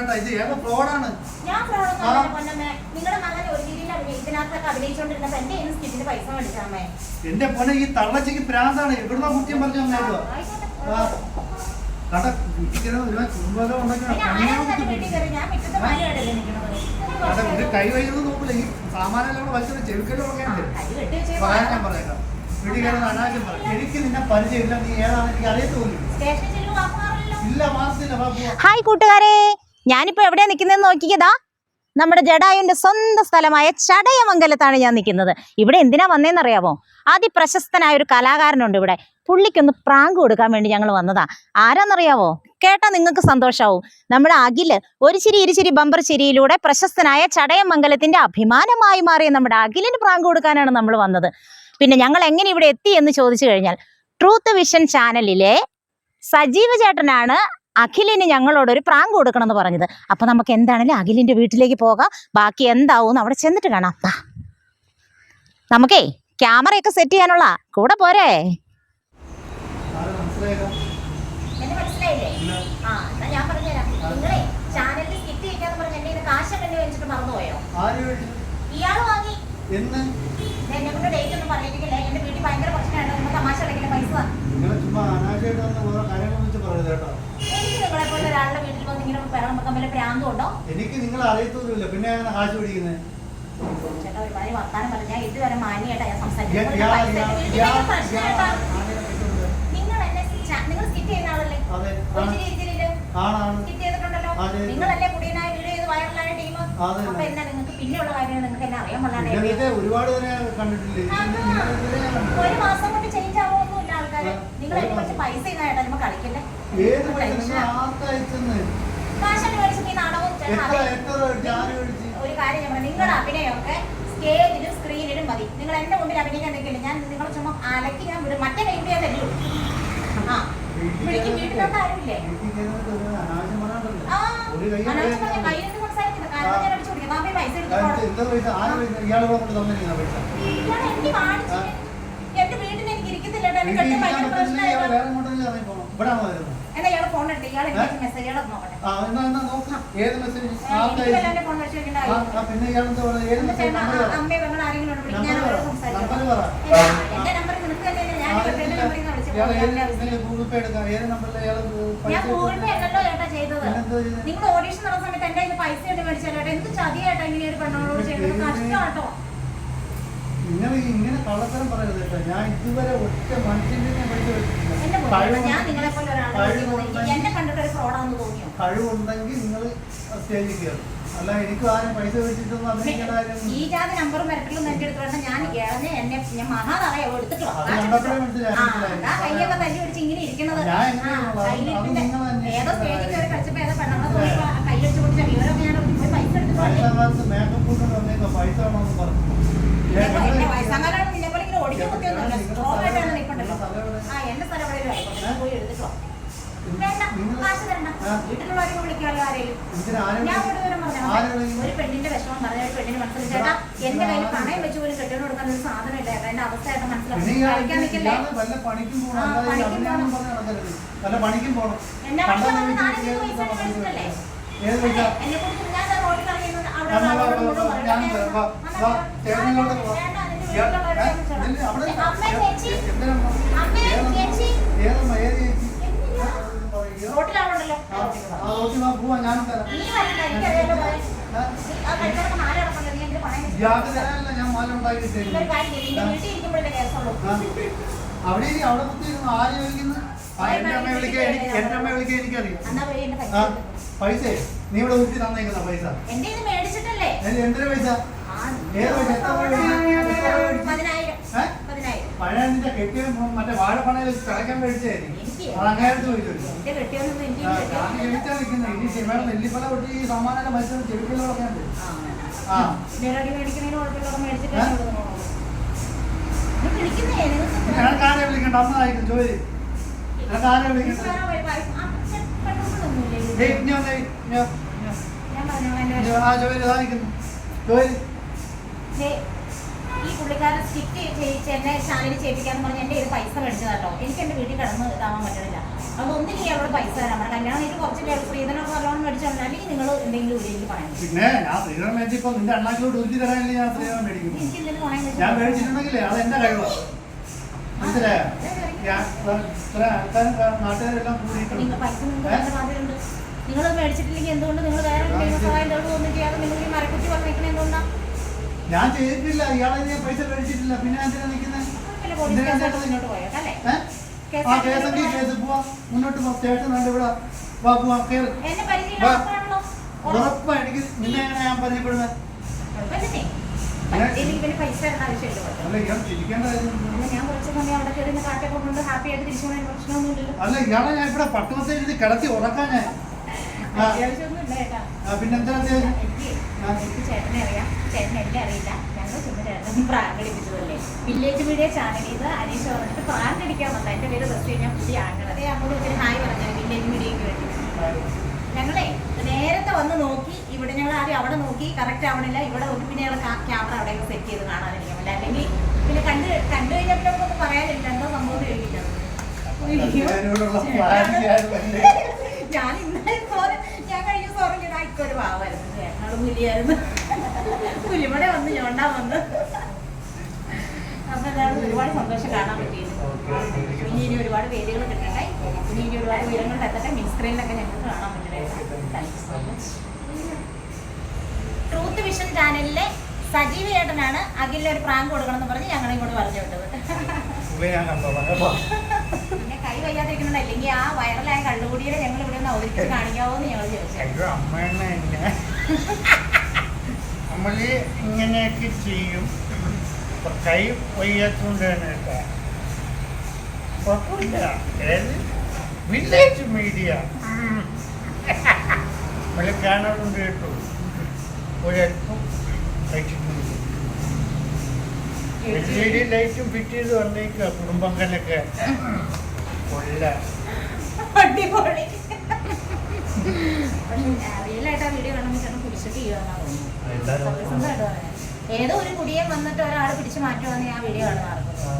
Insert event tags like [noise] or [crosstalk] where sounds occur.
കേട്ടോ ഇത്? ഏതോ ഫ്രോഡാണ്? ഞാൻ. നിങ്ങളുടെ മകൻ ഒരു രീതിയിൽ ഇതിനകത്തൊക്കെ എന്റെ കയ്യിൽ സ്കിറ്റിന് പൈസ മേടിച്ചാമേ എന്റെ പൊന്നെ ഈ തള്ളച്ചയ്ക്ക് പ്രാന്താണ്. എവിടുന്ന കുറ്റം പറഞ്ഞു തന്നേക്കോ കട വീട്ടിൽ ഒരു കൈ വൈകുന്നത് നോക്കില്ല ഈ സാമാനെല്ലാം വലിച്ചത് പറയാൻ ഞാൻ വെച്ചേ പറയാം വീട്ടിൽ കയറുന്ന അനാവശ്യം പറയാം. എനിക്ക് നിന്നെ പരിചയമില്ല. നീ എനിക്ക് ഹായ് കൂട്ടുകാരെ. ഞാനിപ്പോ എവിടെയാ നിൽക്കുന്നതെന്ന് നോക്കിയതാ നമ്മുടെ ജഡായുവിന്റെ സ്വന്തം സ്ഥലമായ ചടയമംഗലത്താണ് ഞാൻ നിൽക്കുന്നത്. ഇവിടെ എന്തിനാ വന്നേന്നറിയാമോ അതിപ്രശസ്തനായ ഒരു കലാകാരനുണ്ട് ഇവിടെ. പുള്ളിക്കൊന്ന് പ്രാങ്ക് കൊടുക്കാൻ വേണ്ടി ഞങ്ങൾ വന്നതാ. ആരാന്നറിയാവോ? കേട്ടാ നിങ്ങൾക്ക് സന്തോഷാവും. നമ്മുടെ അഖിൽ ഒരു ചിരി ഇരുചിരി ബമ്പർ ചിരിയിലൂടെ പ്രശസ്തനായ ചടയമംഗലത്തിന്റെ അഭിമാനമായി മാറിയ നമ്മുടെ അഖിലിന് പ്രാങ്ക് കൊടുക്കാനാണ് നമ്മൾ വന്നത്. പിന്നെ ഞങ്ങൾ എങ്ങനെ ഇവിടെ എത്തി എന്ന് ചോദിച്ചു കഴിഞ്ഞാൽ ട്രൂത്ത് വിഷൻ ചാനലിലെ സജീവ് ചേട്ടനാണ് അഖിലിന് ഞങ്ങളോട് ഒരു പ്രാങ്ക് കൊടുക്കണം എന്ന് പറഞ്ഞത്. അപ്പൊ നമുക്ക് എന്താണെങ്കിലും അഖിലിന്റെ വീട്ടിലേക്ക് പോകാം. ബാക്കി എന്താവും അവിടെ ചെന്നിട്ട് കാണാം. നമുക്കേ ക്യാമറയൊക്കെ സെറ്റ് ചെയ്യാനുള്ള. കൂടെ പോരേ. ഇയാൾ വാങ്ങി. എന്ന്? എന്നെ കൊണ്ട് ഡേറ്റ് ഒന്നും പറഞ്ഞിട്ടില്ല എന്റെ വീട്ടിൽ ഭയങ്കര പ്രശ്നമാണ് നമ്മൾ തമാശ പൈസ താ. നിങ്ങൾ ചുമ്മാ അനാവശ്യമായിട്ട് വന്ന് ഓരോ കാര്യങ്ങൾ വെച്ച് പറയരുത് കേട്ടോ എനിക്ക് നിങ്ങളെ പോലെ ഒരാളുടെ വീട്ടിൽ വന്ന് ഇങ്ങനെ വെക്കാൻ വല്ല ഉണ്ടോ? എനിക്ക് നിങ്ങൾ അറിയത്തൊന്നുമില്ല. പിന്നെ എങ്ങനെ കാശ് പിടിക്കുന്നത് ചേട്ടാ ഒരുമാതിരി വർത്താനം പറഞ്ഞാൽ ഇതുവരെ മാന്യമായിട്ടാ ഞാൻ സംസാരിക്കുന്നത്? നിങ്ങൾ എന്നെ നിങ്ങൾ സ്കിറ്റ് ചെയ്യുന്ന ആളല്ലേ? സ്കിറ്റ് ചെയ്തിട്ടുണ്ടല്ലോ. നിങ്ങളല്ലേ കുടിയനായ വീഡിയോ ചെയ്ത് വൈറലായ ടീം. അപ്പൊ എന്നാ നിങ്ങൾക്ക് പിന്നെയുള്ള കാര്യങ്ങൾ നിങ്ങൾക്ക് എന്നെ അറിയാൻ പാടില്ല ഒരുപാട്. ഒരു മാസം കൊണ്ട് ചേഞ്ച് ആവുമൊന്നുമില്ല ആൾക്കാര്. നിങ്ങൾ കുറച്ച് പൈസ ഇതായിട്ടാ നമ്മൾ കളിക്കല്ലേ? ഏത് പൈസ നിങ്ങൾ ഒരു കാര്യം പറയാം നിങ്ങളുടെ അഭിനയമൊക്കെ സ്റ്റേജിലും സ്ക്രീനിലും മതി. നിങ്ങൾ എന്റെ മുമ്പിൽ അഭിനയിക്കാൻ നിൽക്കില്ല? ഞാൻ നിങ്ങളെ ചുമ്മാ അലക്കി ഞാൻ വിടും. മറ്റേ കൈ കൂടിയാ ആ. വിളിക്ക് വീട്ടിലോട്ട് ആരുമില്ലേ? കയ്യിൽ സംസാരിക്കുന്നത് കാരണം ഞാൻ അടിച്ചു കൊടുക്കാം. അമ്മ പൈസ എടുത്തോളാം എന്റെ വീട്ടിൽ എനിക്ക് ഇരിക്കുന്നില്ല ഇവിടെ വരുന്നത് എന്നാ ഇയാളെ ഫോൺ എടുത്ത്? ഇയാൾ എനിക്ക് മെസ്സേജ് നോക്കട്ടെ. ആ എന്നാ എന്നാ നോക്കാം. ഏത് മെസ്സേജ് എനിക്ക് ഫോൺ ആ പിന്നെ പറയുന്നത് ഏത് മെസ്സേജ് ചേട്ടാ, നമ്പർ പറ. അമ്മയെ ആരെങ്കിലും നമ്പർ അവരോട് പറ. സംസാരിക്കാം. നമ്പർ പറ. എന്റെ- എന്റെ നമ്പർ നിനക്ക് തന്നെയല്ലേ ഞാൻ ആ, ഇപ്പൊ എന്റെ ഇല്ല. നമ്പറിൽ നിന്ന് വിളിച്ചു ഇയാൾ ഏത് പോകും. ഗൂഗിൾ പേ എടുക്കാം ഏത് നമ്പറിൽ ഇയാൾ പൈസ ഞാൻ ഗൂഗിൾ പേ അല്ലല്ലോ ചേട്ടാ ചെയ്തത്. പിന്നെന്താ ചെയ്തത്? നിങ്ങൾ ഓഡീഷൻ നടന്ന സമയത്ത് എന്റെ കയ്യിൽ പൈസ കൊണ്ട് മേടിച്ചാലോ ചേട്ടാ? എന്ത് ചതിയായിട്ടാ ഇങ്ങനെ ഒരു പെണ്ണോട് നിങ്ങൾ ഇങ്ങനെ കള്ളത്തരം പറയരുത് കേട്ടോ ഞാൻ ഇതുവരെ ഒറ്റ മനുഷ്യന്റെ പൈസ എന്റെ. മുന്നിൽ ഞാൻ നിങ്ങളെ പോലെ ഒരാളെ കഴിവുണ്ടെങ്കിൽ- എന്നെ കണ്ടിട്ട് ഒരു ഫ്രോഡാന്ന് തോന്നിയോ? കഴിവുണ്ടെങ്കിൽ നിങ്ങൾ സ്റ്റേജിൽ കയറും. അല്ല എനിക്ക് ആരും പൈസ വെച്ചിട്ടൊന്നും അഭിനയിക്കേണ്ട ഈ ജാതി നമ്പറും വരട്ടിലും എന്റെ അടുത്ത് വേണ്ട ഞാൻ ഇളഞ്ഞ് എന്നെ ഞാൻ മഹാതറയോ എടുത്തിട്ടുള്ള. കയ്യൊക്കെ തല്ലി പിടിച്ച് ഇങ്ങനെ ഇരിക്കണത്? കയ്യിലിരിപ്പിന്റെ- നിങ്ങൾ തന്നെ ഏതോ സ്റ്റേജിൽ കയറി കളിച്ചപ്പോ ഏതോ പെണ്ണുങ്ങളെ തോന്നിയപ്പോ ആ കൈയടിച്ച് പിടിച്ച വിവരമൊക്കെ ഞാൻ ഒരു പൈസ എടുത്തിട്ട് പൈസ വന്നേ. കാലത്ത് മേക്കപ്പ് കൊണ്ട് വന്നേക്കോ പൈസ വേണമെന്ന് പറഞ്ഞു എന്നെ ഞാൻ പോലെ- എന്നെ നിങ്ങളെ- വയസ്സങ്ങാനാണ് നിന്നെ പോലെ ഇങ്ങനെ ഒടിക്കാൻ കുത്തിയൊന്നുമില്ല നിങ്ങളുടെ സ്ട്രോങ് ആയിട്ടാണ് സ്ഥലം- നിൽപ്പുണ്ടല്ലോ നിങ്ങളുടെ സ്ഥലം എവിടെ? ആ എന്റെ സ്ഥലം എവിടെയും ആയിക്കോട്ടെ ഞാൻ പോയി എടുത്തിട്ടോ വേണ്ട നിങ്ങൾ- കാശ് തരണ്ട ആ. വീട്ടിലുള്ളവരൊക്കെ വിളിക്കാമല്ലോ ആരെയും ഇതിന് ആരും ഞാൻ ഒരു പെണ്ണിന്റെ വിഷമം പറഞ്ഞ ഒരു പെണ്ണിന് മനസ്സിലായി. ചേട്ടാ എന്റെ കയ്യിൽ പണയം വെച്ച് പോലും കെട്ടിയോട് കൊടുക്കാൻ ഒരു സാധനം ഇല്ല. എന്റെ പിന്നെ മനസ്സിലാക്കി കളിക്കാൻ നിൽക്കല്ലേ? പണിക്കും പോകണം ആ, അല്ലാതെ ഈ പണിക്കും അഭിനയം പോണം. ഞാൻ മാല ഉണ്ടാക്കി. അവിടെ അവിടെ കുത്തിയിരുന്നു ആര് ചോദിക്കുന്നു ആ എന്റെ അമ്മയെ വിളിക്കാൻ എനിക്ക് എന്റെ അമ്മയെ വിളിക്കാൻ എനിക്കറിയാം പൈസ നീ ഇവിടെ ഊറ്റി തന്നേക്കുന്ന പൈസ എന്തിനാ പൈസ ഏത് പൈസ എത്ര പഴയ നിന്റെ കെട്ടിയ മറ്റേ വാഴപ്പണയിൽ കിടക്കാൻ മേടിച്ചായിരുന്നു എന്റെ കെട്ടിയൊന്നും എനിക്ക് ആ, കിട്ടിയോ? ഞാൻ ക്ഷമിച്ചാ നിൽക്കുന്നത് ഇനി സിനിമയുടെ നെല്ലിപ്പല പൊട്ടി ഈ സമ്മാനം മത്സരം ചെവിക്കലൊക്കെ ഉണ്ട്. ആ. ആ. നേരടി മേടിക്കുന്നതിന് കുഴപ്പമില്ലാതെ മേടിച്ചിട്ട് ഏ? ഞാൻ കൊടുക്കണോ? ഇത് വിളിക്കുന്നേ നിങ്ങൾക്ക് നിനക്ക് ആരെ വിളിക്കണ്ട? അമ്മ ആയിരിക്കും ജോലി ഈ പുള്ളിക്കാരൻ സ്റ്റിക്ക് ചെയ്യിച്ച് എന്നെ ഷാനിൽ ചെയ്യിപ്പിക്കാന്ന് പറഞ്ഞ് എന്റെ ഇത് പൈസ മേടിച്ചതാട്ടോ എനിക്ക് എന്റെ വീട്ടിൽ കിടന്ന് ഇതാവാൻ പറ്റണില്ല. നീ അവിടെ പൈസ തരാൻ പറഞ്ഞു. കല്യാണം എനിക്ക് കുറച്ച് പേര് സ്ത്രീധനമൊക്കെ നല്ലോണം മേടിച്ചോണ്ട് അല്ലെങ്കിൽ നിങ്ങൾ എന്തെങ്കിലും ഒരു എനിക്ക് പറയാം പിന്നെ ഞാൻ സ്ത്രീധനം മേടിച്ചപ്പോൾ നിന്റെ അണ്ണാക്കിലോട് ഉരുത്തി തരാനല്ലേ ഞാൻ സ്ത്രീധനം മേടിക്കുന്നു എനിക്ക് എന്തെങ്കിലും പണയം ഞാൻ മേടിച്ചിട്ടുണ്ടെങ്കിലേ അത് എന്റെ കഴിവാണ് മനസ്സിലായോ? നാട്ടുകാരെല്ലാം കൂടിയിട്ടുണ്ട് നിങ്ങൾ മേടിച്ചിട്ടില്ലെങ്കിൽ എന്തുകൊണ്ട് നിങ്ങൾ വേറെ സഹായം തെളിവ് ഒന്നും ചെയ്യാതെ നിങ്ങൾ ഈ മരക്കുറ്റി പറഞ്ഞിരിക്കുന്നത് എന്തുകൊണ്ടാ? ഞാൻ ചെയ്തിട്ടില്ല. ഇയാളെ ഞാൻ പൈസ മേടിച്ചിട്ടില്ല. പിന്നെ എന്തിനാ നിൽക്കുന്നത് അല്ലേ? ആ കേസെങ്കിൽ കേസ്? പോവാ. മുന്നോട്ട് പോ. ചേട്ടൻ വേണ്ട ഇവിടെ. വാ പോവാ. ഉറപ്പാണല്ലോ ഉറപ്പാ. എനിക്ക് നിന്നെ എങ്ങനെ ഞാൻ പരിചയപ്പെടുന്നത്. അല്ല കയറി ഇയാളെ ഞാൻ ഇവിടെ പട്ടുമത്തെ എഴുതി കിടത്തി ഉറക്കാൻ ഞാൻ പിന്നെന്താ ചേട്ടനെ അറിയാം. ചേട്ടനെ എന്നെ അറിയില്ല. ഞങ്ങൾ ചേട്ടൻ പ്രാങ്ക് അടിപ്പിച്ചതല്ലേ വില്ലേജ് മീഡിയ ചാനലിൽ നിന്ന് അനീഷ് പറഞ്ഞിട്ട് പ്രാങ്ക് അടിക്കാൻ വന്ന. എന്റെ പേര് ബസ് കഴിഞ്ഞാൽ പുതിയ ആങ്ങളെ അപ്പോൾ അങ്ങോട്ട് ഒത്തിരി ഹായ് പറഞ്ഞത് വില്ലേജ് മീഡിയയ്ക്ക് വേണ്ടി. ഞങ്ങളെ നേരത്തെ വന്ന് നോക്കി. ഇവിടെ ഞങ്ങൾ ആദ്യം അവിടെ നോക്കി. കറക്റ്റ് ആവണില്ല. ഇവിടെ ഒരു പിന്നെ ഞങ്ങൾ ക്യാമറ അവിടെ സെറ്റ് ചെയ്ത് കാണാതിരിക്കുമല്ല അല്ലെങ്കിൽ പിന്നെ കണ്ട് കണ്ടു കഴിഞ്ഞപ്പോൾ നമുക്കൊന്നും പറയാനില്ല. എന്തോ സംഭവം [laughs] പ്രാർത്ഥിയായിരുന്നല്ലേ? ഞാൻ സോറി ഞാൻ കഴിഞ്ഞ സോറി ഞാൻ ഇക്കൊരു പാവായിരുന്നു. ചേട്ടനോട് പുലിയായിരുന്നു പുലിമടെ വന്ന് ഞോണ്ടാ വന്ന്. അപ്പൊ അതാണ് ഒരുപാട് സന്തോഷം കാണാൻ പറ്റിയത് ഇനി ഇനി ഒരുപാട് വേദികൾ കിട്ടട്ടെ. ഇനി ഇനി ഒരുപാട് ഉയരങ്ങളിൽ എത്തട്ടെ. മിൻ സ്ക്രീനിലൊക്കെ ഞങ്ങൾക്ക് കാണാൻ മച്ച് ട്രൂത്ത് വിഷൻ ചാനലിലെ സജീവ ചേട്ടനാണ് അഖിലിന് ഒരു പ്രാങ്ക് കൊടുക്കണം എന്ന് പറഞ്ഞ് ഞങ്ങളെ ഇങ്ങോട്ട് പറഞ്ഞു വിട്ടത് ഇപ്പൊ ഞാൻ കണ്ടോളാം കേട്ടോ. പിന്നെ കൈ വയ്യാതിരിക്കുന്നുണ്ട് അല്ലെങ്കിൽ ആ വൈറലായ കണ്ണുകൂടിയെ ഞങ്ങൾ ഇവിടെ നിന്ന് അവതരിപ്പിച്ച് കാണിക്കാവോ എന്ന് ഞങ്ങൾ ചോദിച്ചു നമ്മൾ ഇങ്ങനെയൊക്കെ ചെയ്യും. കൈ വയ്യാത്തോണ്ടാണ് തന്നെ കുഴപ്പമില്ല. ഏത്? വില്ലേജ് മീഡിയ നമ്മൾ കാണാറുണ്ട് കേട്ടോ. ഒരല്പം കഴിച്ചിട്ടുണ്ട്. എൽ ഇ ഡി ലൈറ്റും ഫിറ്റ് ചെയ്ത് വന്നേക്കുക കുടുംബങ്ങളൊക്കെ അടിപൊളി. റിയലായിട്ട് ആ വീഡിയോ കാണുമ്പോൾ ചേട്ടൻ. ഏതോ ഒരു കുടിയെ വന്നിട്ട് ഒരാൾ പിടിച്ചു മാറ്റുവാന്ന് ആ വീഡിയോ കാണുന്ന ആ,